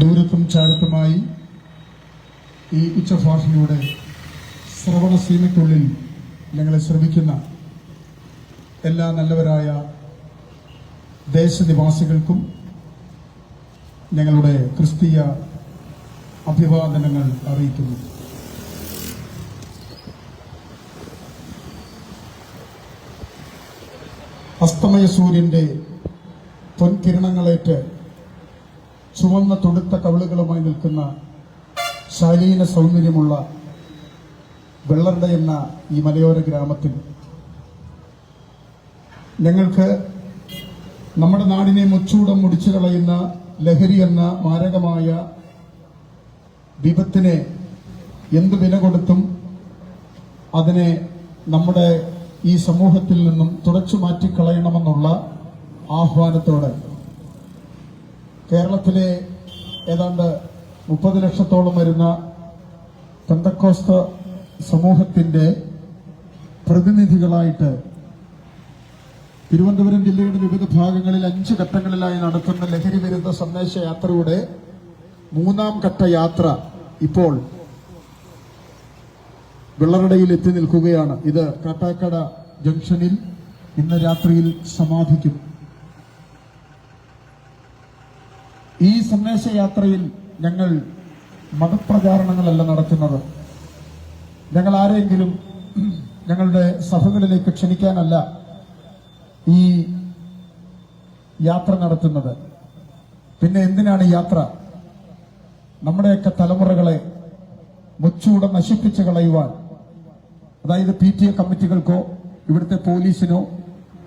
ദൂരത്തും ചാരത്തുമായി ഈ ഉച്ചഭാഷയിലൂടെ ശ്രവണസീമയ്ക്കുള്ളിൽ ഞങ്ങളെ ശ്രമിക്കുന്ന എല്ലാ നല്ലവരായ ദേശനിവാസികൾക്കും ഞങ്ങളുടെ ക്രിസ്തീയ അഭിവാദനങ്ങൾ അറിയിക്കുന്നു. അസ്തമയ സൂര്യന്റെ പൊൻകിരണങ്ങളേറ്റ് ചുവന്ന തൊടുത്ത കവിളുകളുമായി നിൽക്കുന്ന ശാലീന സൗന്ദര്യമുള്ള വെള്ളർട എന്ന ഈ മലയോര ഗ്രാമത്തിൽ ഞങ്ങൾക്ക് നമ്മുടെ നാടിനെ മുച്ചൂടം മുടിച്ചു കളയുന്ന ലഹരി എന്ന മാരകമായ വിപത്തിനെ എന്ത് വില കൊടുത്തും അതിനെ നമ്മുടെ ഈ സമൂഹത്തിൽ നിന്നും തുടച്ചു മാറ്റിക്കളയണമെന്നുള്ള ആഹ്വാനത്തോടെ കേരളത്തിലെ ഏതാണ്ട് മുപ്പത് ലക്ഷത്തോളം വരുന്ന പെന്തക്കോസ്ത സമൂഹത്തിന്റെ പ്രതിനിധികളായിട്ട് തിരുവനന്തപുരം ജില്ലയുടെ വിവിധ ഭാഗങ്ങളിൽ അഞ്ച് ഘട്ടങ്ങളിലായി നടത്തുന്ന ലഹരി വിരുദ്ധ സന്ദേശ യാത്രയുടെ മൂന്നാം ഘട്ട യാത്ര ഇപ്പോൾ വെള്ളറടയിൽ എത്തി നിൽക്കുകയാണ്. ഇത് കാട്ടാക്കട ജംഗ്ഷനിൽ ഇന്ന് രാത്രിയിൽ സമാപിക്കും ഈ സന്ദേശയാത്രയിൽ ഞങ്ങൾ മതപ്രചാരണങ്ങളല്ല നടത്തുന്നത്. ഞങ്ങൾ ആരെങ്കിലും ഞങ്ങളുടെ സഭകളിലേക്ക് ക്ഷണിക്കാനല്ല ഈ യാത്ര നടത്തുന്നത്. പിന്നെ എന്തിനാണ് യാത്ര? നമ്മുടെയൊക്കെ തലമുറകളെ മുച്ചൂടെ നശിപ്പിച്ചു കളയുവാൻ. അതായത് പി ടി എ കമ്മിറ്റികൾക്കോ ഇവിടുത്തെ പോലീസിനോ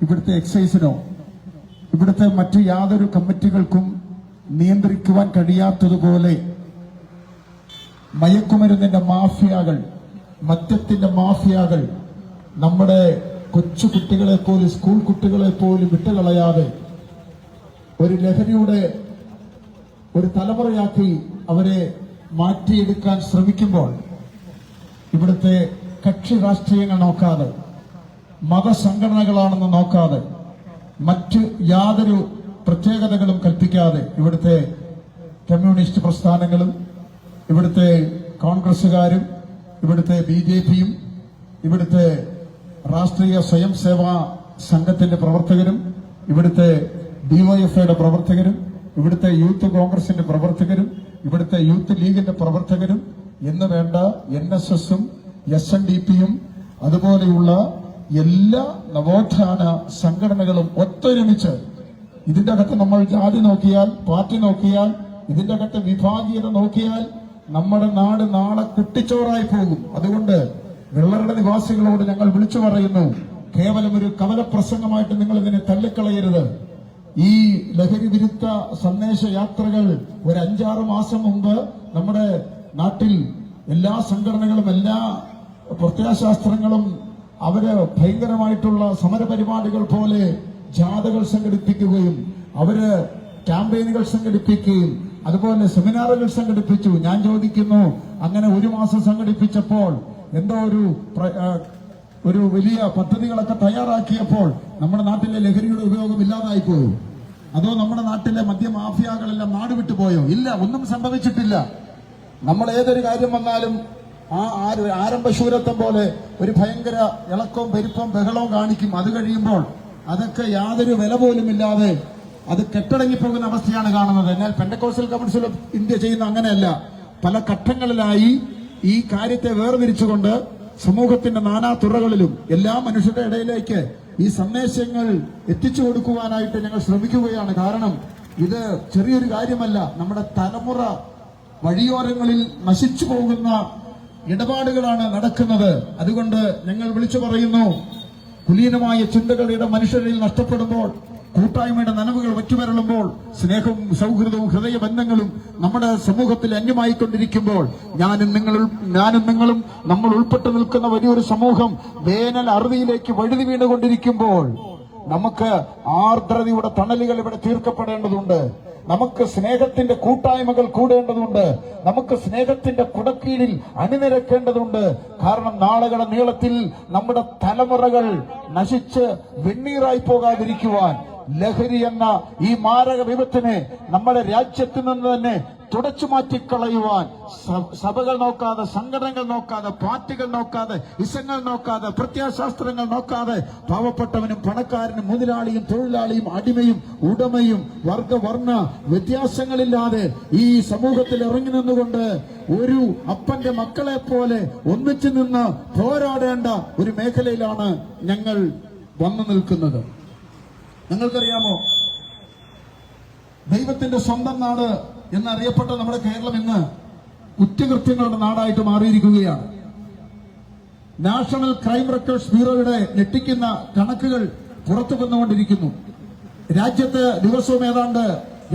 ഇവിടുത്തെ എക്സൈസിനോ ഇവിടുത്തെ മറ്റു യാതൊരു കമ്മിറ്റികൾക്കും നിയന്ത്രിക്കുവാൻ കഴിയാത്തതുപോലെ മയക്കുമരുന്നിന്റെ മാഫിയകൾ മദ്യത്തിന്റെ മാഫിയകൾ നമ്മുടെ കൊച്ചു കുട്ടികളെ പോലും സ്കൂൾ കുട്ടികളെ പോലും വിട്ടുകളയാതെ ഒരു ലഹരിയുടെ ഒരു തലമുറയാക്കി അവരെ മാറ്റിയെടുക്കാൻ ശ്രമിക്കുമ്പോൾ ഇവിടുത്തെ കക്ഷി രാഷ്ട്രീയങ്ങൾ നോക്കാതെ മതസംഘടനകളാണെന്ന് നോക്കാതെ മറ്റ് യാതൊരു പ്രത്യേകതകളും കൽപ്പിക്കാതെ ഇവിടുത്തെ കമ്മ്യൂണിസ്റ്റ് പ്രസ്ഥാനങ്ങളും ഇവിടുത്തെ കോൺഗ്രസുകാരും ഇവിടുത്തെ ബി ജെ പിയും ഇവിടുത്തെ രാഷ്ട്രീയ സ്വയം സേവാ സംഘത്തിന്റെ പ്രവർത്തകരും ഇവിടുത്തെ ഡിവൈഎഫ്ഐയുടെ പ്രവർത്തകരും ഇവിടുത്തെ യൂത്ത് കോൺഗ്രസിന്റെ പ്രവർത്തകരും ഇവിടുത്തെ യൂത്ത് ലീഗിന്റെ പ്രവർത്തകരും എന്ന് വേണ്ട എൻ എസ് എസും എസ് എൻ ഡി പിയും അതുപോലെയുള്ള എല്ലാ നവോത്ഥാന സംഘടനകളും ഒത്തൊരുമിച്ച് ഇതിന്റെ അകത്ത് നമ്മൾ ജാതി നോക്കിയാൽ പാർട്ടി നോക്കിയാൽ ഇതിന്റെ അകത്ത് വിഭാഗീയത നോക്കിയാൽ നമ്മുടെ നാട് നാളെ കുട്ടിച്ചോറായി പോകും. അതുകൊണ്ട് വെള്ളറുടെ നിവാസികളോട് ഞങ്ങൾ വിളിച്ചു പറയുന്നു കേവലം ഒരു കവല പ്രസംഗമായിട്ട് നിങ്ങൾ ഇതിനെ തള്ളിക്കളയരുത്. ഈ ലഹരി വിരുദ്ധ സന്ദേശ യാത്രകൾ ഒരു അഞ്ചാറ് മാസം മുമ്പ് നമ്മുടെ നാട്ടിൽ എല്ലാ സംഘടനകളും എല്ലാ പ്രത്യയശാസ്ത്രങ്ങളും അവർ ഭയങ്കരമായിട്ടുള്ള സമരപരിപാടികൾ പോലെ ജാഥകൾ സംഘടിപ്പിക്കുകയും അവർ ക്യാമ്പയിനുകൾ സംഘടിപ്പിക്കുകയും അതുപോലെ സെമിനാറുകൾ സംഘടിപ്പിച്ചു. ഞാൻ ചോദിക്കുന്നു അങ്ങനെ ഒരു മാസം സംഘടിപ്പിച്ചപ്പോൾ എന്തോ ഒരു ഒരു വലിയ പദ്ധതികളൊക്കെ തയ്യാറാക്കിയപ്പോൾ നമ്മുടെ നാട്ടിലെ ലഹരിയുടെ ഉപയോഗം ഇല്ലാതായി പോയോ. അതോ നമ്മുടെ നാട്ടിലെ മദ്യമാഫിയകളെല്ലാം നാട് വിട്ടുപോയോ ഇല്ല ഒന്നും സംഭവിച്ചിട്ടില്ല. നമ്മൾ ഏതൊരു കാര്യം വന്നാലും ആ ആര് ആരംഭശൂരത്വം പോലെ ഒരു ഭയങ്കര ഇളക്കവും പെരുപ്പം ബഹളവും കാണിക്കും. അത് കഴിയുമ്പോൾ അതൊക്കെ യാതൊരു വില പോലും ഇല്ലാതെ അത് കെട്ടടങ്ങിപ്പോകുന്ന അവസ്ഥയാണ് കാണുന്നത്. എന്നാൽ പെൻഡക്കോസ്റ്റൽ കൗൺസിൽ ഓഫ് ഇന്ത്യ ചെയ്യുന്ന അങ്ങനെയല്ല. പല ഘട്ടങ്ങളിലായി ഈ കാര്യത്തെ വേർതിരിച്ചുകൊണ്ട് സമൂഹത്തിന്റെ നാനാ തുറകളിലും എല്ലാ മനുഷ്യരുടെ ഇടയിലേക്ക് ഈ സന്ദേശങ്ങൾ എത്തിച്ചു കൊടുക്കുവാനായിട്ട് ഞങ്ങൾ ശ്രമിക്കുകയാണ്. കാരണം ഇത് ചെറിയൊരു കാര്യമല്ല. നമ്മുടെ തലമുറ വഴിയോരങ്ങളിൽ നശിച്ചു പോകുന്ന ഇടപാടുകളാണ് നടക്കുന്നത്. അതുകൊണ്ട് ഞങ്ങൾ വിളിച്ചു പറയുന്നു കുലീനമായ ചിന്തകളുടെ മനുഷ്യരിൽ നഷ്ടപ്പെടുമ്പോൾ കൂട്ടായ്മയുടെ നനവുകൾ വറ്റുമരളുമ്പോൾ സ്നേഹവും സൗഹൃദവും ഹൃദയബന്ധങ്ങളും നമ്മുടെ സമൂഹത്തിൽ അന്യമായിക്കൊണ്ടിരിക്കുമ്പോൾ ഞാനും നിങ്ങൾ ഞാനും നിങ്ങളും നമ്മൾ ഉൾപ്പെട്ടു നിൽക്കുന്ന വലിയൊരു സമൂഹം വേനൽ അറുതിയിലേക്ക് വഴുതി വീണുകൊണ്ടിരിക്കുമ്പോൾ നമുക്ക് ആർദ്രതയുടെ തണലുകൾ ഇവിടെ തീർക്കപ്പെടേണ്ടതുണ്ട്. നമുക്ക് സ്നേഹത്തിന്റെ കൂട്ടായ്മകൾ കൂടേണ്ടതുണ്ട്. നമുക്ക് സ്നേഹത്തിന്റെ കുടക്കീഴിൽ അണിനിരക്കേണ്ടതുണ്ട്. കാരണം നാളുകളുടെ നീളത്തിൽ നമ്മുടെ തലമുറകൾ നശിച്ച് വെണ്ണീറായി പോകാതിരിക്കുവാൻ ലഹരി എന്ന ഈ മാരക വിപത്തിനെ നമ്മുടെ രാജ്യത്ത് നിന്ന് തന്നെ തുടച്ചു മാറ്റിക്കളയുവാൻ സഭകൾ നോക്കാതെ സംഘടനകൾ നോക്കാതെ പാർട്ടികൾ നോക്കാതെ ഇസങ്ങൾ നോക്കാതെ പ്രത്യാശാസ്ത്രങ്ങൾ നോക്കാതെ പാവപ്പെട്ടവനും പണക്കാരനും മുതലാളിയും തൊഴിലാളിയും അടിമയും ഉടമയും വർഗവർണ വ്യത്യാസങ്ങളില്ലാതെ ഈ സമൂഹത്തിൽ ഇറങ്ങി നിന്നുകൊണ്ട് ഒരു അപ്പന്റെ മക്കളെ പോലെ ഒന്നിച്ചു നിന്ന് പോരാടേണ്ട ഒരു മേഖലയിലാണ് ഞങ്ങൾ വന്നു നിൽക്കുന്നത്. നിങ്ങൾക്കറിയാമോ ദൈവത്തിന്റെ സ്വന്തം നാട് എന്നറിയപ്പെട്ട നമ്മുടെ കേരളം ഇന്ന് കുറ്റകൃത്യങ്ങളുടെ നാടായിട്ട് മാറിയിരിക്കുകയാണ്. നാഷണൽ ക്രൈം റെക്കോർഡ്സ് ബ്യൂറോയുടെ ഞെട്ടിക്കുന്ന കണക്കുകൾ പുറത്തു വന്നുകൊണ്ടിരിക്കുന്നു. രാജ്യത്ത് ദിവസവും ഏതാണ്ട്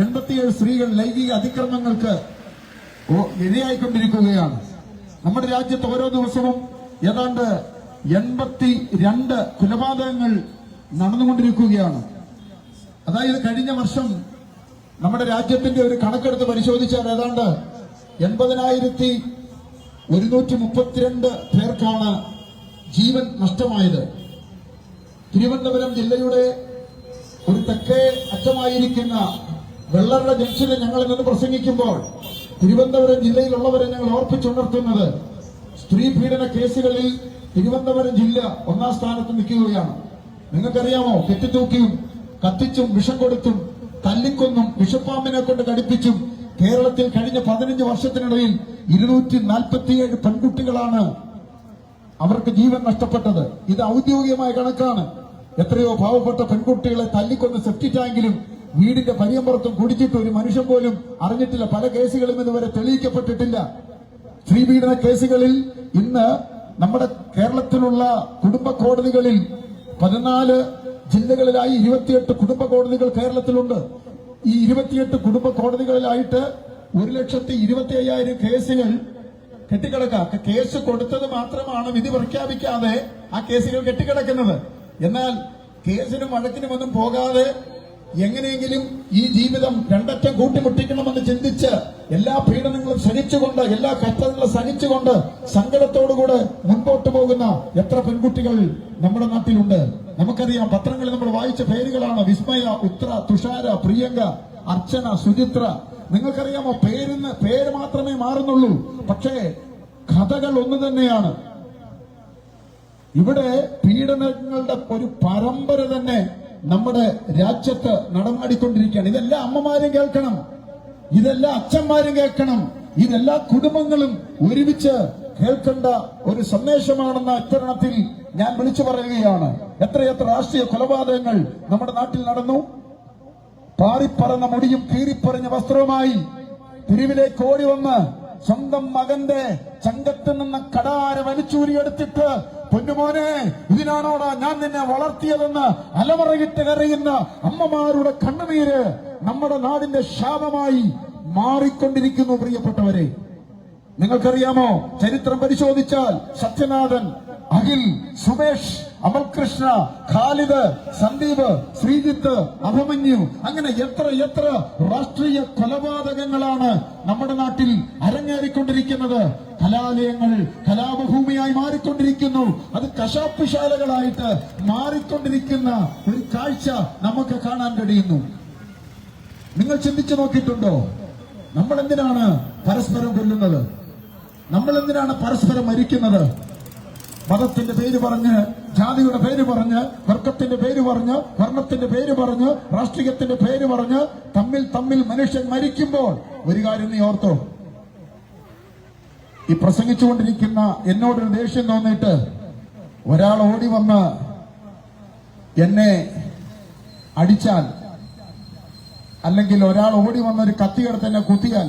എൺപത്തിയേഴ് സ്ത്രീകൾ ലൈംഗിക അതിക്രമങ്ങൾക്ക് ഇരയായിക്കൊണ്ടിരിക്കുകയാണ്. നമ്മുടെ രാജ്യത്ത് ഓരോ ദിവസവും ഏതാണ്ട് എൺപത്തി രണ്ട് കൊലപാതകങ്ങൾ നടന്നുകൊണ്ടിരിക്കുകയാണ്. അതായത് കഴിഞ്ഞ വർഷം നമ്മുടെ രാജ്യത്തിന്റെ ഒരു കണക്കെടുത്ത് പരിശോധിച്ചാൽ ഏതാണ്ട് എൺപതിനായിരത്തി ഒരുന്നൂറ്റി മുപ്പത്തിരണ്ട് പേർക്കാണ് ജീവൻ നഷ്ടമായത്. തിരുവനന്തപുരം ജില്ലയുടെ ഒരു തെക്കേ അറ്റമായിരിക്കുന്ന വെള്ളറ ജംഗ്ഷനിൽ ഞങ്ങൾ നിന്ന് പ്രസംഗിക്കുമ്പോൾ തിരുവനന്തപുരം ജില്ലയിലുള്ളവരെ ഞങ്ങൾ ഓർപ്പിച്ചുണർത്തുന്നത് സ്ത്രീ പീഡന കേസുകളിൽ തിരുവനന്തപുരം ജില്ല ഒന്നാം സ്ഥാനത്ത് നിൽക്കുകയാണ്. നിങ്ങൾക്കറിയാമോ? കെട്ടിത്തൂക്കിയും കത്തിച്ചും വിഷം കൊടുത്തും തല്ലിക്കൊന്നും വിഷപ്പാമ്പിനെ കൊണ്ട് കടിപ്പിച്ചും കേരളത്തിൽ കഴിഞ്ഞ പതിനഞ്ച് വർഷത്തിനിടയിൽ ഇരുന്നൂറ്റി നാൽപ്പത്തിയേഴ് പെൺകുട്ടികളാണ് അവർക്ക് ജീവൻ നഷ്ടപ്പെട്ടത്. ഇത് ഔദ്യോഗികമായ കണക്കാണ്. എത്രയോ പാവപ്പെട്ട പെൺകുട്ടികളെ തല്ലിക്കൊന്ന് സെപ്റ്റി ടാങ്കിലും വീടിന്റെ പരിയമ്പുറത്തും കുടിച്ചിട്ട് ഒരു മനുഷ്യൻ പോലും അറിഞ്ഞിട്ടില്ല. പല കേസുകളും ഇതുവരെ തെളിയിക്കപ്പെട്ടിട്ടില്ല. സ്ത്രീപീഡന കേസുകളിൽ ഇന്ന് നമ്മുടെ കേരളത്തിലുള്ള കുടുംബ കോടതികളിൽ പതിനാല് ജില്ലകളിലായി ഇരുപത്തിയെട്ട് കുടുംബ കോടതികൾ കേരളത്തിലുണ്ട്. ഈ ഇരുപത്തിയെട്ട് കുടുംബ കോടതികളിലായിട്ട് ഒരു ലക്ഷത്തി ഇരുപത്തി അയ്യായിരം കേസുകൾ കെട്ടിക്കിടക്കുക കേസ് കൊടുത്തത് മാത്രമാണ് വിധി പ്രഖ്യാപിക്കാതെ ആ കേസുകൾ കെട്ടിക്കിടക്കുന്നത്. എന്നാൽ കേസിനും വഴക്കിനുമൊന്നും പോകാതെ എങ്ങനെയെങ്കിലും ഈ ജീവിതം രണ്ടറ്റം കൂട്ടിമുട്ടിക്കണമെന്ന് ചിന്തിച്ച് എല്ലാ പീഡനങ്ങളും സഹിച്ചുകൊണ്ട് എല്ലാ കഷ്ടതകളും സഹിച്ചുകൊണ്ട് സങ്കടത്തോടുകൂടെ മുൻപോട്ട് പോകുന്ന എത്ര പെൺകുട്ടികൾ നമ്മുടെ നാട്ടിലുണ്ട്. നമുക്കറിയാം പത്രങ്ങളിൽ നമ്മൾ വായിച്ച പേരുകളാണ് വിസ്മയ ഉത്ര തുഷാര പ്രിയങ്ക അർച്ചന സുചിത്ര. നിങ്ങൾക്കറിയാമോ പേരിന് പേര് മാത്രമേ മാറുന്നുള്ളൂ. പക്ഷേ കഥകൾ ഒന്ന് തന്നെയാണ്. ഇവിടെ പീഡനങ്ങളുടെ ഒരു പരമ്പര തന്നെ നമ്മുടെ രാജ്യത്ത് നടമാടിക്കൊണ്ടിരിക്കുകയാണ്. ഇതെല്ലാം അമ്മമാരും കേൾക്കണം. ഇതെല്ലാം അച്ഛന്മാരും കേൾക്കണം. ഇതെല്ലാ കുടുംബങ്ങളും ഒരുമിച്ച് കേൾക്കേണ്ട ഒരു സന്ദേശമാണെന്ന ഇത്തരണത്തിൽ ഞാൻ വിളിച്ചു പറയുകയാണ്. എത്രയെത്ര രാഷ്ട്രീയ കൊലപാതകങ്ങൾ നമ്മുടെ നാട്ടിൽ നടന്നു. പാറിപ്പറന്ന മുടിയും കീറിപ്പറഞ്ഞ വസ്ത്രവുമായി തെരുവിലേക്ക് ഓടി വന്ന് സ്വന്തം മകന്റെ ചങ്കത്ത് നിന്ന് കടാര വലിച്ചൂരിയെടുത്തിട്ട് പൊന്നുമോനെ ഇതിനാണോടാ ഞാൻ നിന്നെ വളർത്തിയതെന്ന് അലമറയിട്ട് കരയുന്ന അമ്മമാരുടെ കണ്ണുനീര് നമ്മുടെ നാടിന്റെ ശാപമായി മാറിക്കൊണ്ടിരിക്കുന്നു പ്രിയപ്പെട്ടവരെ. നിങ്ങൾക്കറിയാമോ? ചരിത്രം പരിശോധിച്ചാൽ സത്യനാഥൻ അഖിൽ സുമേഷ് അമൽകൃഷ്ണ ഖാലിദ് സന്ദീപ് ശ്രീജിത്ത് അഭിമന്യു. അങ്ങനെ എത്ര എത്ര രാഷ്ട്രീയ കൊലപാതകങ്ങളാണ് നമ്മുടെ നാട്ടിൽ അരങ്ങേറിക്കൊണ്ടിരിക്കുന്നത്. കലാലയങ്ങൾ കലാപഭൂമിയായി മാറിക്കൊണ്ടിരിക്കുന്നു. അത് കശാപ്പുശാലകളായിട്ട് മാറിക്കൊണ്ടിരിക്കുന്ന ഒരു കാഴ്ച നമുക്ക് കാണാൻ കഴിയുന്നു. നിങ്ങൾ ചിന്തിച്ചു നോക്കിയിട്ടുണ്ടോ? നമ്മൾ എന്തിനാണ് പരസ്പരം കൊല്ലുന്നത്? നമ്മൾ എന്തിനാണ് പരസ്പരം മരിക്കുന്നത്? മതത്തിന്റെ പേര് പറഞ്ഞ് ജാതിയുടെ പേര് പറഞ്ഞ് വർഗത്തിന്റെ പേര് പറഞ്ഞ് വർണത്തിന്റെ പേര് പറഞ്ഞ് രാഷ്ട്രീയത്തിന്റെ പേര് പറഞ്ഞ് തമ്മിൽ തമ്മിൽ മനുഷ്യൻ മരിക്കുമ്പോൾ ഒരു കാര്യം നീ ഓർത്തോ? ഈ പ്രസംഗിച്ചുകൊണ്ടിരിക്കുന്ന എന്നോടൊരു ദേഷ്യം തോന്നിയിട്ട് ഒരാൾ ഓടി വന്ന് എന്നെ അടിച്ചാൽ അല്ലെങ്കിൽ ഒരാൾ ഓടി വന്ന ഒരു കത്തിയെടുത്ത് എന്നെ കുത്തിയാൽ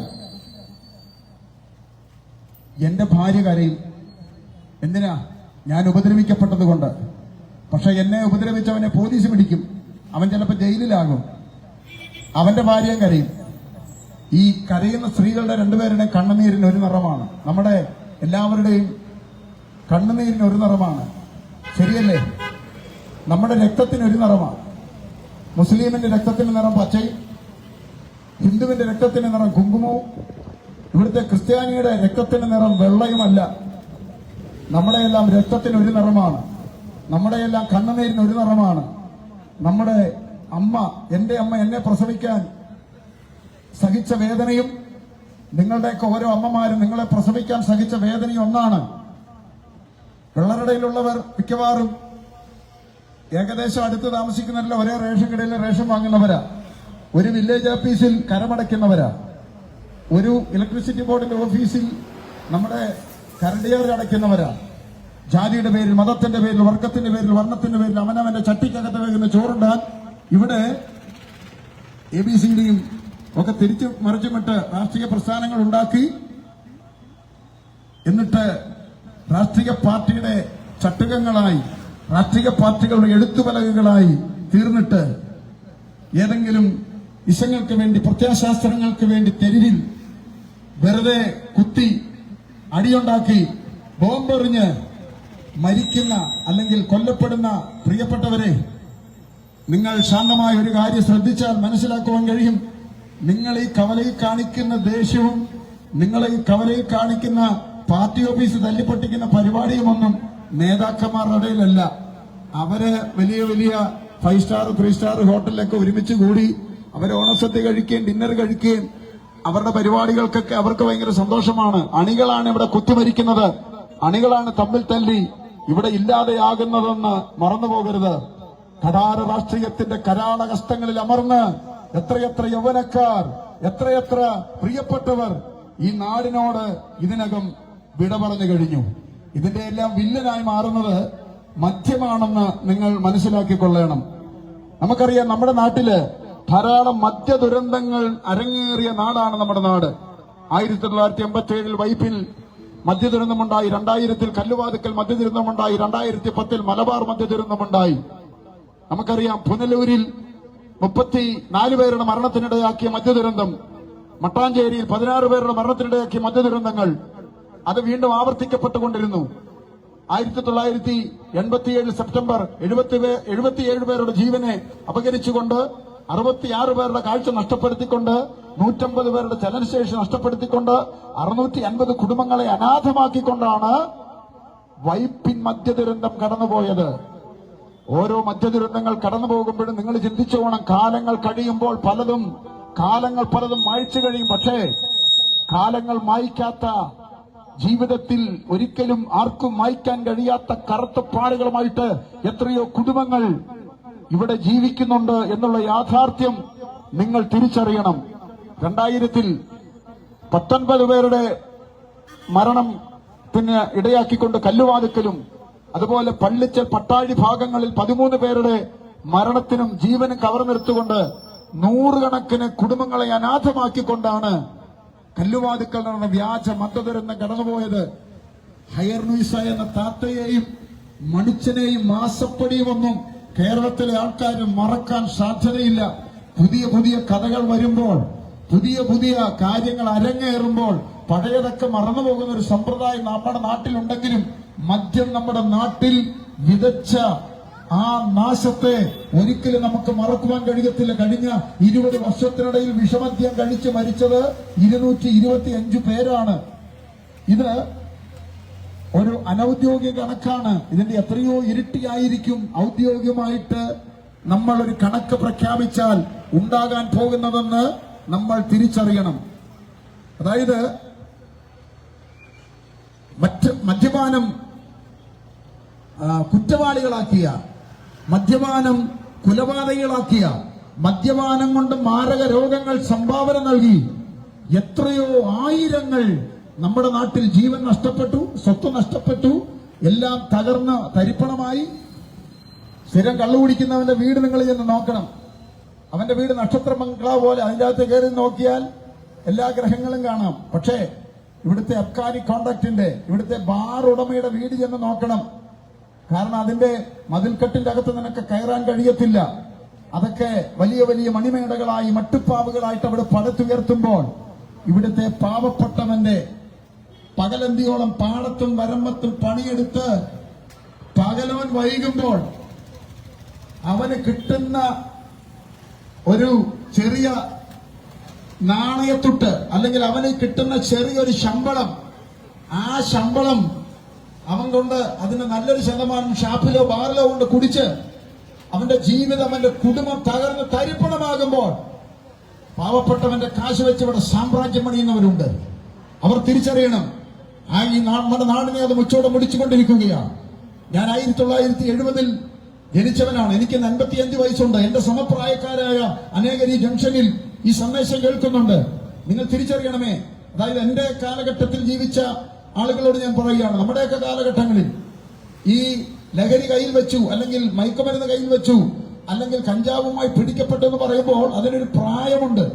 എന്റെ ഭാര്യ കരയും. എന്തിനാ? ഞാൻ ഉപദ്രവിക്കപ്പെട്ടത് കൊണ്ട് പക്ഷെ എന്നെ ഉപദ്രവിച്ചവനെ പോലീസ് പിടിക്കും. അവൻ ചിലപ്പോൾ ജയിലിലാകും. അവന്റെ ഭാര്യയും കരയും. ഈ കരയുന്ന സ്ത്രീകളുടെ രണ്ടുപേരുടെയും കണ്ണുനീരിന് ഒരു നിറമാണ്. നമ്മുടെ എല്ലാവരുടെയും കണ്ണുനീരിന് ഒരു നിറമാണ്. ശരിയല്ലേ? നമ്മുടെ രക്തത്തിന് ഒരു നിറമാണ്. മുസ്ലിമിന്റെ രക്തത്തിന് നിറം പച്ചയും ഹിന്ദുവിന്റെ രക്തത്തിന് നിറം കുങ്കുമവും ഇവിടുത്തെ ക്രിസ്ത്യാനിയുടെ രക്തത്തിന് നിറം വെള്ളയുമല്ല. നമ്മുടെ എല്ലാം രക്തത്തിന് ഒരു നിറമാണ്. നമ്മുടെ എല്ലാം കണ്ണുനീരിന് ഒരു നിറമാണ്. നമ്മുടെ അമ്മ എന്റെ അമ്മ എന്നെ പ്രസവിക്കാൻ സഹിച്ച വേദനയും നിങ്ങളുടെയൊക്കെ ഓരോ അമ്മമാരും നിങ്ങളെ പ്രസവിക്കാൻ സഹിച്ച വേദനയും ഒന്നാണ്. വെള്ളരടയിലുള്ളവർ മിക്കവാറും ഏകദേശം അടുത്ത് താമസിക്കുന്നവരിൽ ഒരേ റേഷൻ കടയിൽ റേഷൻ വാങ്ങുന്നവരാ. ഒരു വില്ലേജ് ഓഫീസിൽ കരമടയ്ക്കുന്നവരാ ഒരു ഇലക്ട്രിസിറ്റി ബോർഡിന്റെ ഓഫീസിൽ നമ്മുടെ കറണ്ട് ചാർജ് അടയ്ക്കുന്നവരാണ്. ജാതിയുടെ പേരിൽ മതത്തിന്റെ പേരിൽ വർഗത്തിന്റെ പേരിൽ വർണത്തിന്റെ പേരിൽ അവനവന്റെ ചട്ടിക്കകത്ത് വേകുന്ന ചോറുണ്ടാൻ ഇവിടെ എ ബി സി ഡിയും ഒക്കെ തിരിച്ചു മറിച്ചുമിട്ട് രാഷ്ട്രീയ പ്രസ്ഥാനങ്ങൾ ഉണ്ടാക്കി എന്നിട്ട് രാഷ്ട്രീയ പാർട്ടിയുടെ ചട്ടുകങ്ങളായി രാഷ്ട്രീയ പാർട്ടികളുടെ എഴുത്തുപലകകളായി തീർന്നിട്ട് ഏതെങ്കിലും ഇശങ്ങൾക്ക് വേണ്ടി പ്രത്യാശാസ്ത്രങ്ങൾക്ക് വേണ്ടി തെരുവിൽ വെറുതെ കുത്തി അടിയുണ്ടാക്കി ബോംബെറിഞ്ഞ് മരിക്കുന്ന അല്ലെങ്കിൽ കൊല്ലപ്പെടുന്ന പ്രിയപ്പെട്ടവരെ നിങ്ങൾ ശാന്തമായ ഒരു കാര്യം ശ്രദ്ധിച്ചാൽ മനസ്സിലാക്കുവാൻ കഴിയും. നിങ്ങൾ ഈ കവലയിൽ കാണിക്കുന്ന ദേഷ്യവും നിങ്ങൾ ഈ കവലയിൽ കാണിക്കുന്ന പാർട്ടി ഓഫീസ് തല്ലിപ്പൊട്ടിക്കുന്ന പരിപാടിയുമൊന്നും നേതാക്കന്മാരുടെ ഇടയിലല്ല. അവർ വലിയ വലിയ ഫൈവ് സ്റ്റാർ ത്രീ സ്റ്റാർ ഹോട്ടലിലൊക്കെ ഒരുമിച്ച് കൂടി അവരെ ഓണസദ്യ കഴിക്കുകയും ഡിന്നർ കഴിക്കുകയും അവരുടെ പരിപാടികൾക്കൊക്കെ അവർക്ക് ഭയങ്കര സന്തോഷമാണ്. അണികളാണ് ഇവിടെ കുത്തിമരിക്കുന്നത്. അണികളാണ് തമ്മിൽ തല്ലി ഇവിടെ ഇല്ലാതെയാകുന്നതെന്ന് മറന്നുപോകരുത്. കടാര രാഷ്ട്രീയത്തിന്റെ കരാള കഷ്ടങ്ങളിൽ അമർന്ന് എത്രയെത്ര യൗവനക്കാർ എത്രയെത്ര പ്രിയപ്പെട്ടവർ ഈ നാടിനോട് ഇതിനകം വിട പറഞ്ഞു കഴിഞ്ഞു. ഇതിന്റെ എല്ലാം വില്ലനായി മാറുന്നത് മദ്യമാണെന്ന് നിങ്ങൾ മനസ്സിലാക്കിക്കൊള്ളണം. നമുക്കറിയാം നമ്മുടെ നാട്ടിൽ ധാരാളം മദ്യ ദുരന്തങ്ങൾ അരങ്ങേറിയ നാടാണ് നമ്മുടെ നാട്. ആയിരത്തി തൊള്ളായിരത്തി എൺപത്തി ഏഴിൽ വൈപ്പിൽ മദ്യ ദുരന്തമുണ്ടായി രണ്ടായിരത്തിൽ കല്ലുവാതുക്കൽ മദ്യ ദുരന്തമുണ്ടായി രണ്ടായിരത്തി പത്തിൽ മലബാർ മദ്യ ദുരന്തമുണ്ടായി. നമുക്കറിയാം പുനലൂരിൽ മുപ്പത്തി നാല് പേരുടെ മരണത്തിനിടയാക്കിയ മദ്യ ദുരന്തം മട്ടാഞ്ചേരിയിൽ പതിനാറ് പേരുടെ മരണത്തിനിടയാക്കിയ മദ്യ ദുരന്തങ്ങൾ അത് വീണ്ടും ആവർത്തിക്കപ്പെട്ടുകൊണ്ടിരുന്നു. ആയിരത്തി തൊള്ളായിരത്തി എൺപത്തിയേഴ് സെപ്റ്റംബർ എഴുപത്തി എഴുപത്തിയേഴ് പേരുടെ ജീവനെ അപകരിച്ചുകൊണ്ട് അറുപത്തിയാറ് പേരുടെ കാഴ്ച നഷ്ടപ്പെടുത്തിക്കൊണ്ട് നൂറ്റമ്പത് പേരുടെ ചലനശേഷി നഷ്ടപ്പെടുത്തിക്കൊണ്ട് അറുന്നൂറ്റി അൻപത് കുടുംബങ്ങളെ അനാഥമാക്കിക്കൊണ്ടാണ് വൈപ്പിൻ മദ്യ ദുരന്തം കടന്നുപോയത്. ഓരോ മദ്യദുരന്തങ്ങൾ കടന്നു പോകുമ്പോഴും നിങ്ങൾ ചിന്തിച്ചോണം കാലങ്ങൾ കഴിയുമ്പോൾ പലതും കാലങ്ങൾ പലതും മായ്ച്ചു കഴിയും. പക്ഷേ കാലങ്ങൾ മായ്ക്കാത്ത ജീവിതത്തിൽ ഒരിക്കലും ആർക്കും മായ്ക്കാൻ കഴിയാത്ത കറുത്ത പാടുകളുമായിട്ട് എത്രയോ കുടുംബങ്ങൾ ഇവിടെ ജീവിക്കുന്നുണ്ട് എന്നുള്ള യാഥാർത്ഥ്യം നിങ്ങൾ തിരിച്ചറിയണം. രണ്ടായിരത്തിൽ പത്തൊൻപത് പേരുടെ മരണം പിന്നെ ഇടയാക്കിക്കൊണ്ട് കല്ലുവാതുക്കലും അതുപോലെ പള്ളിച്ച പട്ടാഴി ഭാഗങ്ങളിൽ പതിമൂന്ന് പേരുടെ മരണത്തിനും ജീവനും കവർന്നെടുത്തുകൊണ്ട് നൂറുകണക്കിന് കുടുംബങ്ങളെ അനാഥമാക്കിക്കൊണ്ടാണ് കല്ലുവാതുക്കൽ നടന്ന വ്യാജ മദ്ദുരന്തം കടന്നുപോയത്. ഹയർ ന്യൂസ എന്ന താത്തയെയും മണിച്ചനെയും മാസപ്പടിയും ഒന്നും കേരളത്തിലെ ആൾക്കാർ മറക്കാൻ സാധ്യതയില്ല. പുതിയ പുതിയ കഥകൾ വരുമ്പോൾ പുതിയ പുതിയ കാര്യങ്ങൾ അരങ്ങേറുമ്പോൾ പഴയതൊക്കെ മറന്നുപോകുന്ന ഒരു സമ്പ്രദായം നമ്മുടെ നാട്ടിലുണ്ടെങ്കിലും മദ്യം നമ്മുടെ നാട്ടിൽ വിതച്ച ആ നാശത്തെ ഒരിക്കലും നമുക്ക് മറക്കുവാൻ കഴിയത്തില്ല. കഴിഞ്ഞ ഇരുപത് വർഷത്തിനിടയിൽ വിഷമദ്യം കഴിച്ച് മരിച്ചത് ഇരുന്നൂറ്റി ഇരുപത്തി അഞ്ചു പേരാണ്. ഇത് ഒരു അനൌദ്യോഗിക കണക്കാണ്. ഇതിന്റെ എത്രയോ ഇരട്ടിയായിരിക്കും ഔദ്യോഗികമായിട്ട് നമ്മൾ ഒരു കണക്ക് പ്രഖ്യാപിച്ചാൽ ഉണ്ടാകാൻ പോകുന്നതെന്ന് നമ്മൾ തിരിച്ചറിയണം. അതായത് മറ്റ് മദ്യപാനം കുറ്റവാളികളാക്കിയ മദ്യപാനം കുലപാതകളാക്കിയ മദ്യപാനം കൊണ്ട് മാരക രോഗങ്ങൾ സംഭാവന നൽകി എത്രയോ ആയിരങ്ങൾ നമ്മുടെ നാട്ടിൽ ജീവൻ നഷ്ടപ്പെട്ടു സ്വത്ത് നഷ്ടപ്പെട്ടു എല്ലാം തകർന്ന് തരിപ്പണമായി. സ്ഥിരം കള്ളു കുടിക്കുന്നവന്റെ വീട് നിങ്ങൾ ചെന്ന് നോക്കണം. അവന്റെ വീട് നക്ഷത്ര ബംഗ്ലാവ് പോലെ അതിന്റെ അകത്ത് കയറി നോക്കിയാൽ എല്ലാ ഗ്രഹങ്ങളും കാണാം. പക്ഷേ ഇവിടുത്തെ അബ്കാരി കോണ്ടാക്ടിന്റെ ഇവിടുത്തെ ബാർ ഉടമയുടെ വീട് ചെന്ന് നോക്കണം. കാരണം അതിന്റെ മതിൽക്കെട്ടിന്റെ അകത്ത് നിനക്ക് കയറാൻ കഴിയത്തില്ല. അതൊക്കെ വലിയ വലിയ മണിമേടകളായി മട്ടുപ്പാവുകളായിട്ട് അവിടെ പടത്തുയർത്തുമ്പോൾ ഇവിടുത്തെ പാവപ്പെട്ടവന്റെ പകലന്തിയോളം പാടത്തും വരമ്പത്തും പണിയെടുത്ത് പകലവൻ വൈകുമ്പോൾ അവന് കിട്ടുന്ന ഒരു ചെറിയ നാണയത്തുട്ട് അല്ലെങ്കിൽ അവന് കിട്ടുന്ന ചെറിയൊരു ശമ്പളം ആ ശമ്പളം അവൻ കൊണ്ട് അതിന് നല്ലൊരു ശതമാനം ഷാപ്പിലോ ബാറിലോ കൊണ്ട് കുടിച്ച് അവന്റെ ജീവിതം അവന്റെ കുടുംബം തകർന്ന് തരിപ്പണമാകുമ്പോൾ പാവപ്പെട്ടവന്റെ കാശ് വെച്ച് ഇവിടെ സാമ്രാജ്യം പണിയുന്നവരുണ്ട്. അവർ തിരിച്ചറിയണം ആ ഈ നമ്മുടെ നാടിനെ അത് മുച്ചോടെ മുടിച്ചുകൊണ്ടിരിക്കുകയാണ് ഞാൻ ആയിരത്തി തൊള്ളായിരത്തി എഴുപതിൽ ജനിച്ചവനാണ്. എനിക്ക് അൻപത്തിയഞ്ച് വയസ്സുണ്ട്. എന്റെ സമപ്രായക്കാരായ അനേകർ ഈ ജംഗ്ഷനിൽ ഈ സന്ദേശം കേൾക്കുന്നുണ്ട്. നിങ്ങൾ തിരിച്ചറിയണമേ. അതായത് എന്റെ കാലഘട്ടത്തിൽ ജീവിച്ച ആളുകളോട് ഞാൻ പറയുകയാണ്. നമ്മുടെയൊക്കെ കാലഘട്ടങ്ങളിൽ ഈ ലഹരി കയ്യിൽ വെച്ചു അല്ലെങ്കിൽ മയക്കുമരുന്ന് കയ്യിൽ വെച്ചു അല്ലെങ്കിൽ കഞ്ചാവുമായി പിടിക്കപ്പെട്ടു എന്ന് പറയുമ്പോൾ അതിനൊരു പ്രായമുണ്ട്.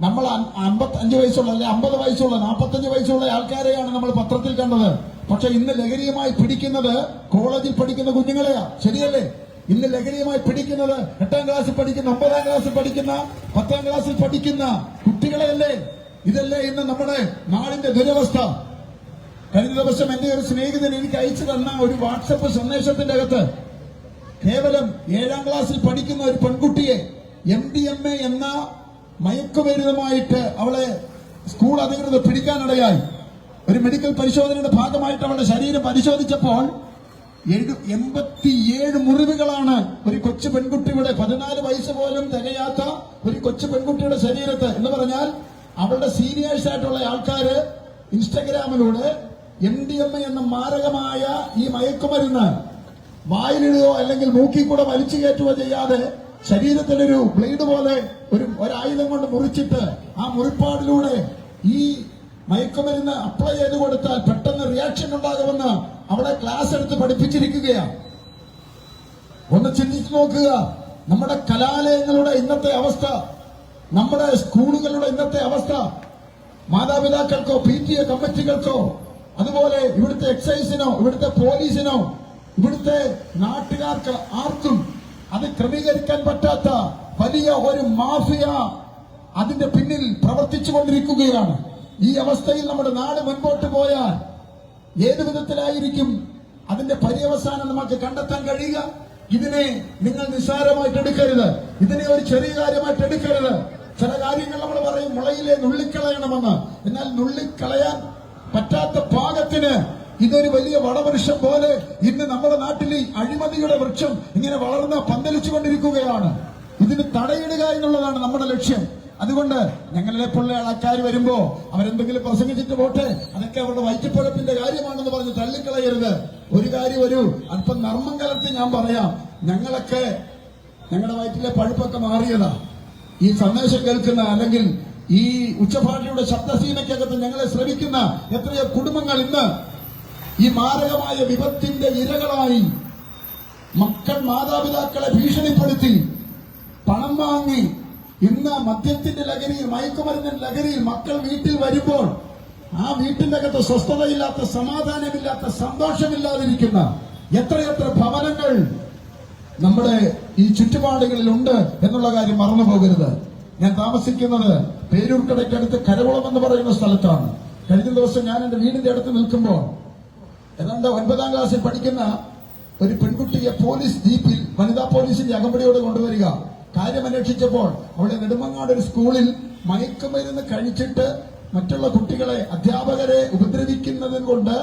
നമ്മൾ അമ്പത്തി അഞ്ച് വയസ്സുള്ള അല്ലെ അമ്പത് വയസ്സുള്ള നാൽപ്പത്തഞ്ച് വയസ്സുള്ള ആൾക്കാരെയാണ് നമ്മൾ പത്രത്തിൽ കണ്ടത്. പക്ഷെ ഇന്ന് ലഹരിയുമായി പിടിക്കുന്നത് കോളേജിൽ പഠിക്കുന്ന കുഞ്ഞുങ്ങളെയാ. ശരിയല്ലേ? ഇന്ന് ലഹരിയുമായി പിടിക്കുന്നത് എട്ടാം ക്ലാസ്സിൽ പഠിക്കുന്ന ഒമ്പതാം ക്ലാസ്സിൽ പഠിക്കുന്ന പത്താം ക്ലാസ്സിൽ പഠിക്കുന്ന കുട്ടികളെയല്ലേ? ഇതല്ലേ ഇന്ന് നമ്മുടെ നാടിന്റെ ദുരവസ്ഥ. കഴിഞ്ഞ ദിവസം എന്റെ ഒരു സ്നേഹിതൻ എനിക്ക് അയച്ചു തന്ന ഒരു വാട്സപ്പ് സന്ദേശത്തിന്റെ അകത്ത് കേവലം ഏഴാം ക്ലാസ്സിൽ പഠിക്കുന്ന ഒരു പെൺകുട്ടിയെ എം ഡി എം എ എന്ന മയക്കുമരുന്നുമായിട്ട് അവളെ സ്കൂൾ അധികൃതർ പിടിക്കാനിടയായി. ഒരു മെഡിക്കൽ പരിശോധനയുടെ ഭാഗമായിട്ട് അവളുടെ ശരീരം പരിശോധിച്ചപ്പോൾ എൺപത്തിയേഴ് മുറിവുകളാണ് ഒരു കൊച്ചു പെൺകുട്ടിയുടെ പതിനാല് വയസ്സ് പോലും തികയാത്ത ഒരു കൊച്ചു പെൺകുട്ടിയുടെ ശരീരത്ത്. എന്ന് പറഞ്ഞാൽ അവളുടെ സീനിയേഴ്സ് ആയിട്ടുള്ള ആൾക്കാര് ഇൻസ്റ്റഗ്രാമിലൂടെ എം ഡി എ എന്ന മാരകമായ ഈ മയക്കുമരുന്ന് വായിലിടുകയോ അല്ലെങ്കിൽ മൂക്കിൽ കൂടെ വലിച്ചു കയറ്റുകയോ ചെയ്യാതെ ശരീരത്തിലൊരു ബ്ലേഡ് പോലെ ഒരു ഒരായുധം കൊണ്ട് മുറിച്ചിട്ട് ആ മുറിപ്പാടിലൂടെ ഈ മയക്കുമരുന്ന് അപ്ലൈ ചെയ്ത് കൊടുത്താൽ പെട്ടെന്ന് റിയാക്ഷൻ ഉണ്ടാകുമെന്ന് അവിടെ ക്ലാസ് എടുത്ത് പഠിപ്പിച്ചിരിക്കുകയാണ്. ഒന്ന് ചിന്തിച്ചു നോക്കുക. നമ്മുടെ കലാലയങ്ങളുടെ ഇന്നത്തെ അവസ്ഥ നമ്മുടെ സ്കൂളുകളുടെ ഇന്നത്തെ അവസ്ഥ മാതാപിതാക്കൾക്കോ പി ടി എ കമ്മിറ്റികൾക്കോ അതുപോലെ ഇവിടുത്തെ എക്സൈസിനോ ഇവിടുത്തെ പോലീസിനോ ഇവിടുത്തെ നാട്ടുകാർക്ക് ആർക്കും അത് ക്രമീകരിക്കാൻ പറ്റാത്ത വലിയ ഒരു മാഫിയ അതിന്റെ പിന്നിൽ പ്രവർത്തിച്ചു കൊണ്ടിരിക്കുകയാണ്. ഈ അവസ്ഥയിൽ നമ്മുടെ നാട് മുൻപോട്ട് പോയാൽ ഏത് വിധത്തിലായിരിക്കും അതിന്റെ പര്യവസാനം നമുക്ക് കണ്ടെത്താൻ കഴിയുക? ഇതിനെ നിങ്ങൾ നിസ്സാരമായിട്ട് എടുക്കരുത്. ഇതിനെ ഒരു ചെറിയ കാര്യമായിട്ട് എടുക്കരുത്. ചില കാര്യങ്ങൾ നമ്മൾ പറയും മുളയിലെ നുള്ളിക്കളയണമെന്ന്. എന്നാൽ നുള്ളിക്കളയാൻ പറ്റാത്ത പാകത്തിന് ഇതൊരു വലിയ വടവൃക്ഷം പോലെ ഇന്ന് നമ്മുടെ നാട്ടിൽ ഈ അഴിമതിയുടെ വൃക്ഷം ഇങ്ങനെ വളർന്ന് പന്തലിച്ചു കൊണ്ടിരിക്കുകയാണ് ഇതിന് തടയിടുക എന്നുള്ളതാണ് നമ്മുടെ ലക്ഷ്യം. അതുകൊണ്ട് ഞങ്ങളിലെ പോലുള്ള ആൾക്കാർ വരുമ്പോ അവരെന്തെങ്കിലും പ്രസംഗിച്ചിട്ട് പോട്ടെ അതൊക്കെ അവരുടെ വയറ്റിപ്പഴപ്പിന്റെ കാര്യമാണെന്ന് പറഞ്ഞ് തള്ളിക്കളയരുത്. ഒരു കാര്യം ഒരു അല്പം നർമ്മം കലർത്തി ഞാൻ പറയാം. ഞങ്ങളൊക്കെ ഞങ്ങളുടെ വയറ്റിലെ പഴുപ്പൊക്കെ മാറിയതാ. ഈ സന്ദേശം കേൾക്കുന്ന അല്ലെങ്കിൽ ഈ ഉച്ചഭാഷയുടെ ശബ്ദസീമയ്ക്കകത്ത് ഞങ്ങളെ ശ്രമിക്കുന്ന എത്രയോ കുടുംബങ്ങൾ ഇന്ന് ഈ മാരകമായ വിപത്തിന്റെ ഇരകളായി മക്കൾ മാതാപിതാക്കളെ ഭീഷണിപ്പെടുത്തി പണം വാങ്ങി ഇന്ന് മദ്യത്തിന്റെ ലഹരിയിൽ മയക്കുമരുന്നിന്റെ ലഹരിയിൽ മക്കൾ വീട്ടിൽ വരുമ്പോൾ ആ വീട്ടിന്റെ അകത്ത് സ്വസ്ഥതയില്ലാത്ത സമാധാനമില്ലാത്ത സന്തോഷമില്ലാതിരിക്കുന്ന എത്രയെത്ര ഭവനങ്ങൾ നമ്മുടെ ഈ ചുറ്റുപാടുകളിൽ ഉണ്ട് എന്നുള്ള കാര്യം മറന്നു പോകരുത്. ഞാൻ താമസിക്കുന്നത് പേരൂർക്കടയ്ക്കടുത്ത് കരകുളം എന്ന് പറയുന്ന സ്ഥലത്താണ്. കഴിഞ്ഞ ദിവസം ഞാൻ എന്റെ വീടിന്റെ അടുത്ത് നിൽക്കുമ്പോൾ ഏതാണ്ട് ഒൻപതാം ക്ലാസ്സിൽ പഠിക്കുന്ന ഒരു പെൺകുട്ടിയെ പോലീസ് ജീപ്പിൽ വനിതാ പോലീസിന്റെ അകമ്പടിയോട് കൊണ്ടുവരിക. കാര്യം അന്വേഷിച്ചപ്പോൾ അവിടെ നെടുമങ്ങാട് ഒരു സ്കൂളിൽ മയക്കുമരുന്ന് കഴിച്ചിട്ട് മറ്റുള്ള കുട്ടികളെ അധ്യാപകരെ ഉപദ്രവിക്കുന്നതും കൊണ്ട്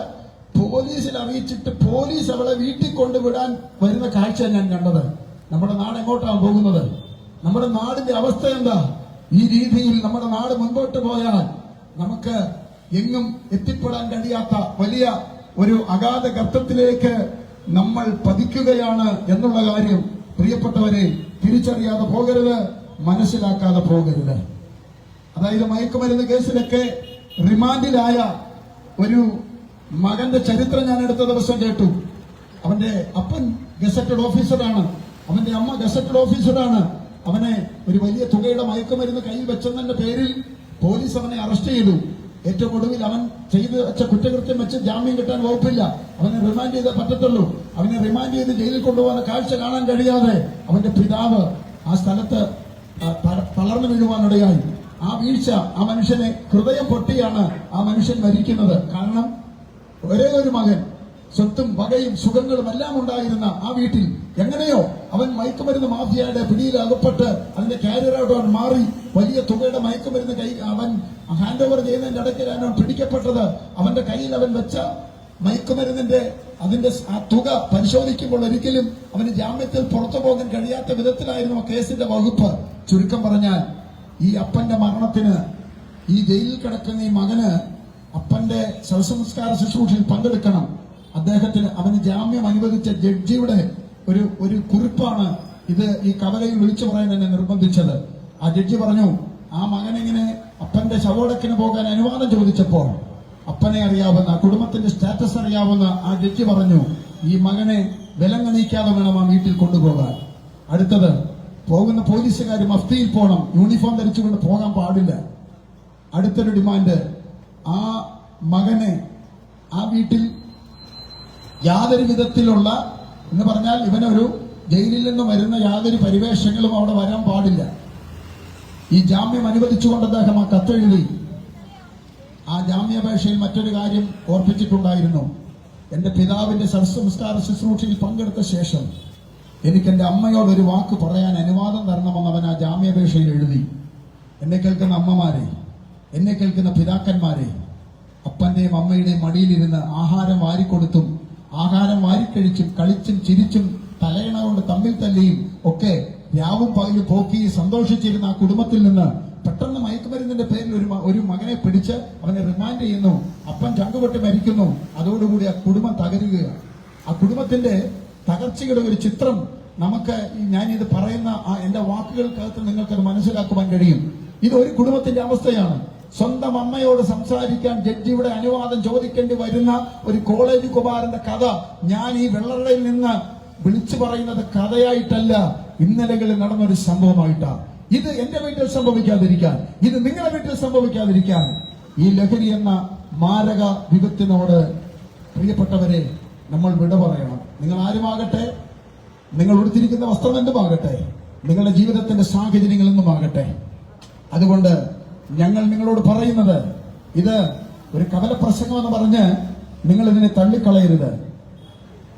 പോലീസിൽ അറിയിച്ചിട്ട് പോലീസ് അവളെ വീട്ടിൽ കൊണ്ടുവിടാൻ വരുന്ന കാഴ്ച ഞാൻ കണ്ടത്. നമ്മുടെ നാട് എങ്ങോട്ടാണ് പോകുന്നത്? നമ്മുടെ നാടിന്റെ അവസ്ഥ എന്താ? ഈ രീതിയിൽ നമ്മുടെ നാട് മുൻപോട്ട് പോയാൽ നമുക്ക് എങ്ങും എത്തിപ്പെടാൻ കഴിയാത്ത വലിയ ഒരു അഗാധ ഗർത്തത്തിലേക്ക് നമ്മൾ പതിക്കുകയാണ് എന്നുള്ള കാര്യം പ്രിയപ്പെട്ടവരെ തിരിച്ചറിയാതെ പോകരുത് മനസ്സിലാക്കാതെ പോകരുത്. അതായത് മയക്കുമരുന്ന് കേസിലൊക്കെ റിമാൻഡിലായ ഒരു മകന്റെ ചരിത്രം ഞാൻ അടുത്ത ദിവസം കേട്ടു. അവന്റെ അപ്പൻ ഗസറ്റഡ് ഓഫീസറാണ്. അവന്റെ അമ്മ ഗസറ്റഡ് ഓഫീസറാണ്. അവനെ ഒരു വലിയ തുകയുടെ മയക്കുമരുന്ന് കയ്യിൽ വെച്ചതിന്റെ പേരിൽ പോലീസ് അവനെ അറസ്റ്റ് ചെയ്തു. ഏറ്റവും ഒടുവിൽ അവൻ ചെയ്ത് വെച്ച കുറ്റകൃത്യം വെച്ച് ജാമ്യം കിട്ടാൻ വകുപ്പില്ല. അവനെ റിമാൻഡ് ചെയ്തേ പറ്റത്തുള്ളൂ. അവനെ റിമാൻഡ് ചെയ്ത് ജയിലിൽ കൊണ്ടുപോകുന്ന കാഴ്ച കാണാൻ കഴിയാതെ അവന്റെ പിതാവ് ആ സ്ഥലത്ത് തളർന്നു വീഴുവാനിടയായി ആ വീഴ്ച ആ മനുഷ്യനെ ഹൃദയം പൊട്ടിയാണ് ആ മനുഷ്യൻ മരിക്കുന്നത്. കാരണം ഒരേ ഒരു മകൻ സ്വത്തും വകയും സുഖങ്ങളും എല്ലാം ഉണ്ടായിരുന്ന ആ വീട്ടിൽ എങ്ങനെയോ അവൻ മയക്കുമരുന്ന് മാഫിയയുടെ പിടിയിൽ അകപ്പെട്ട് അതിന്റെ കാരിയറായിട്ട് അവൻ മാറി വലിയ തുകയുടെ മയക്കുമരുന്ന് കൈ അവൻ ഹാൻഡ് ഓവർ ചെയ്യുന്നതിന്റെ ഇടയ്ക്കിലാണ് അവൻ പിടിക്കപ്പെട്ടത്. അവന്റെ കയ്യിൽ അവൻ വെച്ച മയക്കുമരുന്നിന്റെ അതിന്റെ ആ തുക പരിശോധിക്കുമ്പോൾ ഒരിക്കലും അവന് ജാമ്യത്തിൽ പുറത്തു പോകാൻ കഴിയാത്ത വിധത്തിലായിരുന്നു കേസിന്റെ വകുപ്പ്. ചുരുക്കം പറഞ്ഞാൽ ഈ അപ്പന്റെ മരണത്തിന് ഈ ജയിലിൽ കിടക്കുന്ന ഈ മകന് അപ്പന്റെ ശവസംസ്കാര ശുശ്രൂഷയിൽ പങ്കെടുക്കണം. അദ്ദേഹത്തിന് അവന് ജാമ്യം അനുവദിച്ച ജഡ്ജിയുടെ ഒരു ഒരു കുറിപ്പാണ് ഇത് ഈ കവലയിൽ വിളിച്ചു പറയാൻ എന്നെ നിർബന്ധിച്ചത്. ആ ജഡ്ജി പറഞ്ഞു ആ മകനിങ്ങനെ അപ്പന്റെ ശവോടക്കിന് പോകാൻ അനുവാദം ചോദിച്ചപ്പോൾ അപ്പനെ അറിയാവുന്ന കുടുംബത്തിന്റെ സ്റ്റാറ്റസ് അറിയാവുന്ന ആ ജഡ്ജി പറഞ്ഞു ഈ മകനെ വിലങ്ങണീക്കാതെ വേണം ആ വീട്ടിൽ കൊണ്ടുപോകാൻ. അടുത്തത് പോകുന്ന പോലീസുകാർ മഫ്തിയിൽ പോകണം യൂണിഫോം ധരിച്ചുകൊണ്ട് പോകാൻ പാടില്ല. അടുത്തൊരു ഡിമാൻഡ് ആ മകനെ ആ വീട്ടിൽ യാതൊരു വിധത്തിലുള്ള എന്ന് പറഞ്ഞാൽ ഇവനൊരു ജയിലിൽ നിന്ന് വരുന്ന യാതൊരു പരിവേഷങ്ങളും അവിടെ വരാൻ പാടില്ല. ഈ ജാമ്യം അനുവദിച്ചുകൊണ്ട് അദ്ദേഹം ആ കത്തെഴുതി ആ ജാമ്യാപേക്ഷയിൽ മറ്റൊരു കാര്യം ഓർപ്പിച്ചിട്ടുണ്ടായിരുന്നു. എന്റെ പിതാവിന്റെ സർസംസ്കാര ശുശ്രൂഷയിൽ പങ്കെടുത്ത ശേഷം എനിക്ക് എന്റെ അമ്മയോട് ഒരു വാക്ക് പറയാൻ അനുവാദം തരണമെന്ന് അവൻ ആ ജാമ്യാപേക്ഷയിൽ എഴുതി. എന്നെ കേൾക്കുന്ന അമ്മമാരെ എന്നെ കേൾക്കുന്ന പിതാക്കന്മാരെ അപ്പന്റെയും അമ്മയുടെയും മടിയിലിരുന്ന് ആഹാരം വാരിക്കൊടുത്തും ആഹാരം വാരിക്കഴിച്ചും കളിച്ചും ചിരിച്ചും തലയണ കൊണ്ട് തമ്മിൽ തല്ലിയും ഒക്കെ രാവും പകലും പോക്കി സന്തോഷിച്ചിരുന്ന ആ കുടുംബത്തിൽ നിന്ന് പെട്ടെന്ന് മയക്കുമരുന്നിന്റെ പേരിൽ ഒരു ഒരു മകനെ പിടിച്ച് അവനെ റിമാൻഡ് ചെയ്യുന്നു. അപ്പൻ ചങ്കുപൊട്ടി മരിക്കുന്നു. അതോടുകൂടി ആ കുടുംബം തകരുകയാണ്. ആ കുടുംബത്തിന്റെ തകർച്ചയുടെ ഒരു ചിത്രം നമുക്ക് ഞാൻ ഞാനിത് പറയുന്ന ആ എന്റെ വാക്കുകൾക്കകത്ത് നിങ്ങൾക്കത് മനസ്സിലാക്കുവാൻ കഴിയും. ഇത് ഒരു കുടുംബത്തിന്റെ അവസ്ഥയാണ്. സ്വന്തം അമ്മയോട് സംസാരിക്കാൻ ജഡ്ജിയുടെ അനുവാദം ചോദിക്കേണ്ടി വരുന്ന ഒരു കോളേജ് കുമാരന്റെ കഥ ഞാൻ ഈ വെള്ളറയിൽ നിന്ന് വിളിച്ചു പറയുന്നത് കഥയായിട്ടല്ല ഇന്നലകളിൽ നടന്ന ഒരു സംഭവമായിട്ടാണ് ഇത് എന്റെ വീട്ടിൽ സംഭവിക്കാതിരിക്കാൻ ഇത് നിങ്ങളുടെ വീട്ടിൽ സംഭവിക്കാതിരിക്കാൻ. ഈ ലഹരി എന്ന മാരക വിപത്തിനോട് പ്രിയപ്പെട്ടവരെ നമ്മൾ വിട പറയണം. നിങ്ങൾ ആരുമാകട്ടെ? നിങ്ങൾ ഉടുത്തിരിക്കുന്ന വസ്ത്രം എന്തുമാകട്ടെ? നിങ്ങളുടെ ജീവിതത്തിന്റെ സാഹചര്യങ്ങൾ എന്തുമാകട്ടെ? അതുകൊണ്ട് ഞങ്ങൾ നിങ്ങളോട് പറയുന്നത് ഇത് ഒരു കവല പ്രസംഗമെന്ന് പറഞ്ഞ് നിങ്ങൾ ഇതിനെ തള്ളിക്കളയരുത്.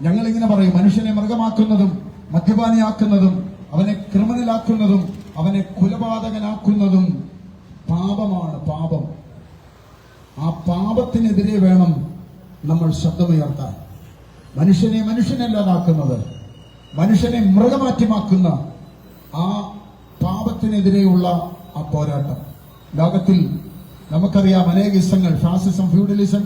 ഞങ്ങൾ ഇങ്ങനെ പറയും മനുഷ്യനെ മൃഗമാക്കുന്നതും മദ്യപാനിയാക്കുന്നതും അവനെ ക്രിമിനലാക്കുന്നതും അവനെ കുലപാതകനാക്കുന്നതും പാപമാണ് പാപം. ആ പാപത്തിനെതിരെ വേണം നമ്മൾ ശബ്ദമുയർത്താൻ. മനുഷ്യനെ മനുഷ്യനല്ലാതാക്കുന്നത് മനുഷ്യനെ മൃഗമാറ്റിമാക്കുന്ന ആ പാപത്തിനെതിരെയുള്ള ആ പോരാട്ടം. ലോകത്തിൽ നമുക്കറിയാം അനേക ഇസങ്ങൾ. ഫാസിസം ഫ്യൂഡലിസം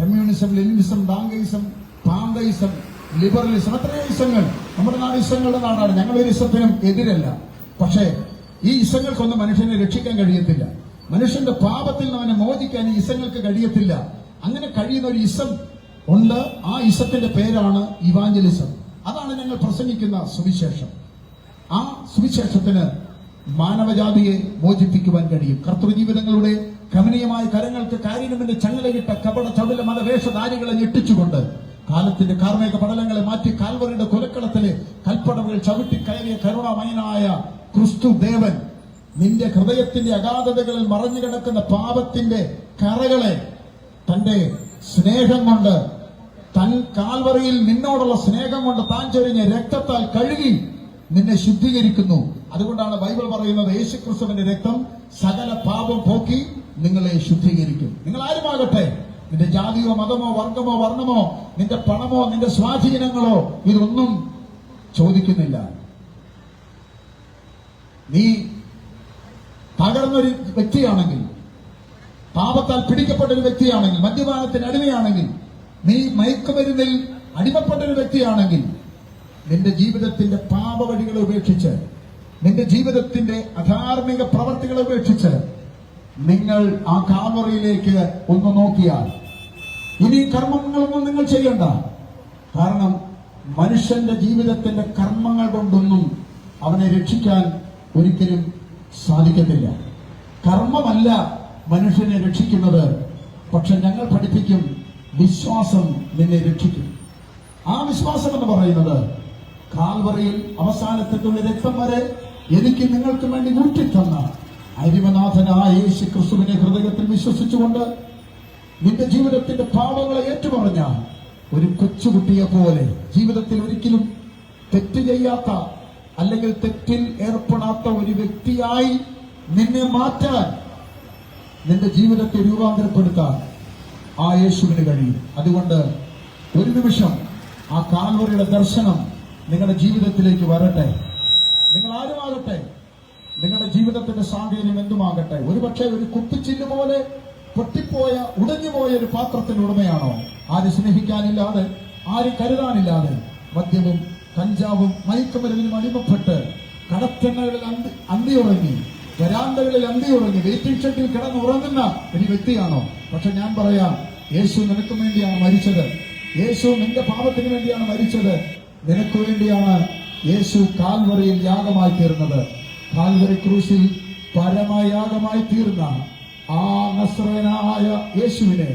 കമ്മ്യൂണിസം ലെനിനിസം ഡാങ്കയിസം പാന്തയിസം ലിബറലിസം അത്രയും ഇസങ്ങൾ. നമ്മുടെ നാട് ഇസങ്ങളുടെ നാടാണ്. ഞങ്ങൾ ഒരു ഇസത്തിനും എതിരല്ല. പക്ഷേ ഈ ഇസങ്ങൾക്കൊന്നും മനുഷ്യനെ രക്ഷിക്കാൻ കഴിയത്തില്ല. മനുഷ്യന്റെ പാപത്തിൽ നിന്ന് അവനെ മോചിക്കാൻ ഈ ഇസങ്ങൾക്ക് കഴിയത്തില്ല. അങ്ങനെ കഴിയുന്ന ഒരു ഇസം ഉണ്ട്. ആ ഇസത്തിന്റെ പേരാണ് ഇവാഞ്ചലിസം. അതാണ് ഞങ്ങൾ പ്രസംഗിക്കുന്ന സുവിശേഷം. ആ സുവിശേഷത്തിന് മാനവജാതിയെ മോചിപ്പിക്കുവാൻ കഴിയും. കർത്തൃജീവിതങ്ങളുടെ കമനീയമായ കരങ്ങൾക്ക് കാര്യമെന്ന് ചങ്ങലയിട്ട കപട ചതുല മതവേഷധാരികളെ ഞെട്ടിച്ചുകൊണ്ട് കാലത്തിന്റെ കാർമേക പടലങ്ങളെ മാറ്റി കാൽവറിയുടെ കൊലക്കളത്തിലെ കൽപ്പടവുകൾ ചവിട്ടി കയറിയ കരുണാമയനായ ക്രിസ്തു ദേവൻ നിന്റെ ഹൃദയത്തിന്റെ അഗാധതകളിൽ മറഞ്ഞു കിടക്കുന്ന പാപത്തിന്റെ കറകളെ തന്റെ സ്നേഹം കൊണ്ട് തൻ കാൽവറിയിൽ നിന്നോടുള്ള സ്നേഹം കൊണ്ട് താൻ ചൊരിഞ്ഞ രക്തത്താൽ കഴുകി നിന്നെ ശുദ്ധീകരിക്കുന്നു. അതുകൊണ്ടാണ് ബൈബിൾ പറയുന്നത് യേശുക്രിസ്തുവിന്റെ രക്തം സകല പാപം പോക്കി നിങ്ങളെ ശുദ്ധീകരിക്കും. നിങ്ങൾ ആരുമാകട്ടെ നിന്റെ ജാതിയോ മതമോ വർഗമോ വർണമോ നിന്റെ പണമോ നിന്റെ സ്വാധീനങ്ങളോ ഇതൊന്നും ചോദിക്കുന്നില്ല. നീ തകർന്നൊരു വ്യക്തിയാണെങ്കിൽ പാപത്താൽ പിടിക്കപ്പെട്ടൊരു വ്യക്തിയാണെങ്കിൽ മദ്യപാനത്തിന് അടിമയാണെങ്കിൽ നീ മയക്കുമരുന്നിൽ അടിമപ്പെട്ടൊരു വ്യക്തിയാണെങ്കിൽ നിന്റെ ജീവിതത്തിന്റെ പാപവഴികളെ ഉപേക്ഷിച്ച് നിന്റെ ജീവിതത്തിന്റെ അധാർമിക പ്രവർത്തികളെ ഉപേക്ഷിച്ച് നിങ്ങൾ ആ കാമറയിലേക്ക് ഒന്ന് നോക്കിയാൽ ഇനി കർമ്മങ്ങളൊന്നും നിങ്ങൾ ചെയ്യണ്ട. കാരണം മനുഷ്യന്റെ ജീവിതത്തിന്റെ കർമ്മങ്ങൾ കൊണ്ടൊന്നും അവനെ രക്ഷിക്കാൻ ഒരിക്കലും സാധിക്കത്തില്ല. കർമ്മമല്ല മനുഷ്യനെ രക്ഷിക്കുന്നത് പക്ഷെ ഞങ്ങൾ പഠിപ്പിക്കും വിശ്വാസം നിന്നെ രക്ഷിക്കും. ആ വിശ്വാസം എന്ന് പറയുന്നത് കാൽവറിയിൽ അവസാനത്തിട്ടുള്ള രക്തം വരെ എനിക്ക് നിങ്ങൾക്ക് വേണ്ടി ഊറ്റിത്തന്ന അരിമനാഥനായ യേശു ക്രിസ്തുവിനെ ഹൃദയത്തിൽ വിശ്വസിച്ചുകൊണ്ട് നിന്റെ ജീവിതത്തിന്റെ പാപങ്ങളെ ഏറ്റുപറഞ്ഞ ഒരു കൊച്ചുകുട്ടിയെ പോലെ ജീവിതത്തിൽ ഒരിക്കലും തെറ്റ് ചെയ്യാത്ത അല്ലെങ്കിൽ തെറ്റിൽ ഏർപ്പെടാത്ത ഒരു വ്യക്തിയായി നിന്നെ മാറ്റാൻ നിന്റെ ജീവിതത്തെ രൂപാന്തരപ്പെടുത്താൻ ആ യേശുവിന് കഴിയും. അതുകൊണ്ട് ഒരു നിമിഷം ആ കാൽവറിയുടെ ദർശനം നിങ്ങളുടെ ജീവിതത്തിലേക്ക് വരട്ടെ. നിങ്ങൾ ആരുമാകട്ടെ? നിങ്ങളുടെ ജീവിതത്തിന്റെ സാഹചര്യം എന്തുമാകട്ടെ? ഒരുപക്ഷെ ഒരു കുപ്പിച്ചില്ല് പോലെ പൊട്ടിപ്പോയ ഉടഞ്ഞുപോയ ഒരു പാത്രത്തിന്റെ ഉടമയാണോ? ആര് സ്നേഹിക്കാനില്ലാതെ ആര് കരുതാനില്ലാതെ മദ്യവും കഞ്ചാവും മയക്കുമരുന്നിനും അടിമപ്പെട്ട് കടത്തെണ്ണകളിൽ അന്തി അന്തിയുറങ്ങി വരാന്തകളിൽ അന്തിയുറങ്ങി വെയിറ്റിംഗ് ഷെഡിൽ കിടന്നുറങ്ങുന്ന ഒരു വ്യക്തിയാണോ? പക്ഷെ ഞാൻ പറയാം യേശു നിനക്കും വേണ്ടിയാണ് മരിച്ചത്. യേശു നിന്റെ പാപത്തിന് വേണ്ടിയാണ് മരിച്ചത്. നിനക്ക് വേണ്ടിയാണ് യേശു കാൽവറിയിൽ യാഗമായി തീർന്നത്. കാൽവറി ക്രൂശിൽ പരമയാഗമായി തീർന്ന ആ നസ്രനായ യേശുവിനെ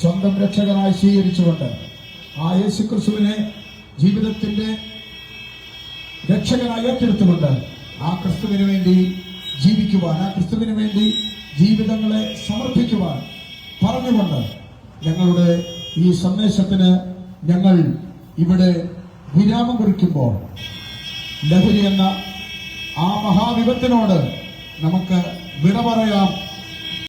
സ്വന്തം രക്ഷകനായി സ്വീകരിച്ചുകൊണ്ട് ആ യേശു ക്രിസ്തുവിനെ ജീവിതത്തിന്റെ രക്ഷകനായി ഏറ്റെടുത്തുകൊണ്ട് ആ ക്രിസ്തുവിന് വേണ്ടി ജീവിക്കുവാൻ ആ ക്രിസ്തുവിന് വേണ്ടി ജീവിതങ്ങളെ സമർപ്പിക്കുവാൻ പറഞ്ഞുകൊണ്ട് ഞങ്ങളുടെ ഈ സന്ദേശത്തിന് ഞങ്ങൾ ഇവിടെ വിരാമം കുറിക്കുമ്പോൾ ലഹരി എന്ന ആ മഹാവിപത്തിനോട് നമുക്ക് വിട പറയാം.